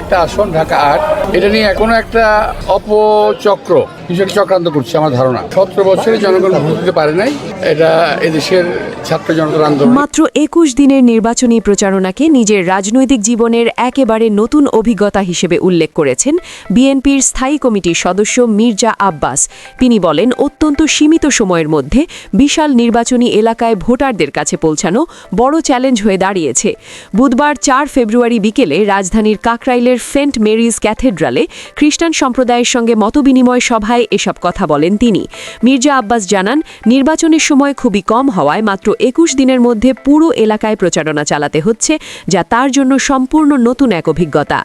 একটা আসন ঢাকা আর্ট এটা নিয়ে এখনও একটা অপচক্র। কিছু চক্রান্ত করছে, আমার ধারণা। সতেরো বছরে জনগণ ভোট দিতে পারে নাই, এটা এদেশের ছাত্র জনতার আন্দোলন। মাত্র একুশ দিনের নির্বাচনী প্রচারণাকে নিজের রাজনৈতিক জীবনের একেবারে নতুন অভিজ্ঞতা হিসেবে উল্লেখ করেছেন বিএনপির স্থায়ী কমিটির সদস্য মির্জা আব্বাস। তিনি বলেন, অত্যন্ত সীমিত সময়ের মধ্যে বিশাল নির্বাচনী এলাকায় ভোটারদের কাছে পৌঁছানো বড় চ্যালেঞ্জ হয়ে দাঁড়িয়েছে। বুধবার চার ফেব্রুয়ারি বিকেলে রাজধানীর কাকরাইলের সেন্ট মেরিজ ক্যাথেড্রালে খ্রিস্টান সম্প্রদায়ের সঙ্গে মতবিনিময় সভায় এসব কথা বলেন তিনি। মির্জা আব্বাস জানান, নির্বাচনের সময় খুবই কম হওয়ায় মাত্র একুশ দিনের মধ্যে পুরো এলাকায় প্রচারণা চালাতে হচ্ছে, যা তার জন্য সম্পূর্ণ নতুন এক অভিজ্ঞতা।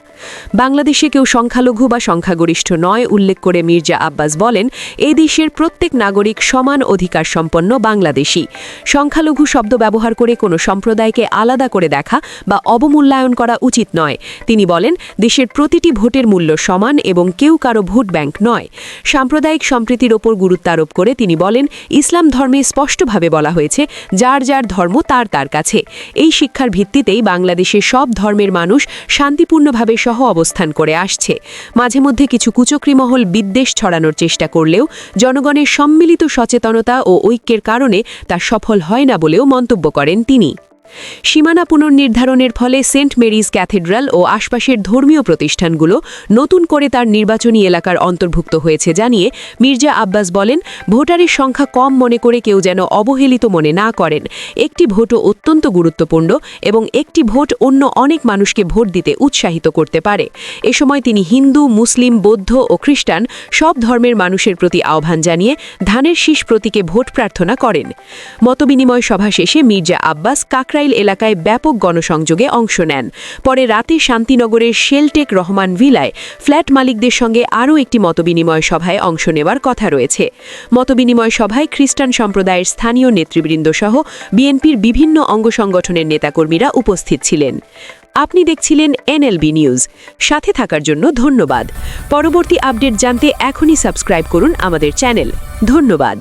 বাংলাদেশে কেউ সংখ্যালঘু বা সংখ্যাগরিষ্ঠ নয়, উল্লেখ করে মির্জা আব্বাস বলেন এই দেশের প্রত্যেক নাগরিক সমান অধিকার সম্পন্ন বাংলাদেশী। সংখ্যালঘু শব্দ ব্যবহার করে কোনো সম্প্রদায়কে আলাদা করে দেখা বা অবমূল্যায়ন করা উচিত নয়। তিনি বলেন, দেশের প্রতিটি ভোটের মূল্য সমান এবং কেউ কারও ভোট ব্যাংক নয়। সাম্প্রদায়িক সম্প্রীতির ওপর গুরুত্ব আরোপ করে তিনি বলেন, ইসলাম ধর্মে স্পষ্টভাবে বলা হয়েছে, যার যার ধর্ম তার তার কাছে। এই শিক্ষার ভিত্তিতেই বাংলাদেশের সব ধর্মের মানুষ শান্তিপূর্ণভাবে সহ অবস্থান করে আসছে। মাঝে মধ্যে কিছু কুচক্রী মহল বিদ্বেষ ছড়ানোর চেষ্টা করলেও জনগণের সম্মিলিত সচেতনতা ও ঐক্যের কারণে তা সফল হয় না বলেও মন্তব্য করেন তিনি। সীমানা পুনর্নির্ধারণের ফলে সেন্ট মেরিজ ক্যাথেড্রাল ও আশপাশের ধর্মীয় প্রতিষ্ঠানগুলো নতুন করে তার নির্বাচনী এলাকার অন্তর্ভুক্ত হয়েছে জানিয়ে মির্জা আব্বাস বলেন, ভোটারের সংখ্যা কম মনে করে কেউ যেন অবহেলিত মনে না করেন। একটি ভোটও অত্যন্ত গুরুত্বপূর্ণ এবং একটি ভোট অন্য অনেক মানুষকে ভোট দিতে উৎসাহিত করতে পারে। এ সময় তিনি হিন্দু, মুসলিম, বৌদ্ধ ও খ্রিস্টান সব ধর্মের মানুষের প্রতি আহ্বান জানিয়ে ধানের শীষ প্রতীকে ভোট প্রার্থনা করেন। মতবিনিময় সভা শেষে মির্জা আব্বাস কাকরাইল এলাকায় ব্যাপক গণসংযোগে অংশ নেন। পরে রাতে শান্তিনগরের শেলটেক রহমান ভিলায় ফ্ল্যাট মালিকদের সঙ্গে আরও একটি মতবিনিময় সভায় অংশ নেওয়ার কথা রয়েছে। মতবিনিময় সভায় খ্রিস্টান সম্প্রদায়ের স্থানীয় নেতৃবৃন্দ সহ বিএনপির বিভিন্ন অঙ্গ সংগঠনের নেতাকর্মীরা উপস্থিত ছিলেন। আপনি দেখছিলেন এনএলবি নিউজ। সাথে থাকার জন্য ধন্যবাদ। পরবর্তী আপডেট জানতে এখনই সাবস্ক্রাইব করুন আমাদের চ্যানেল। ধন্যবাদ।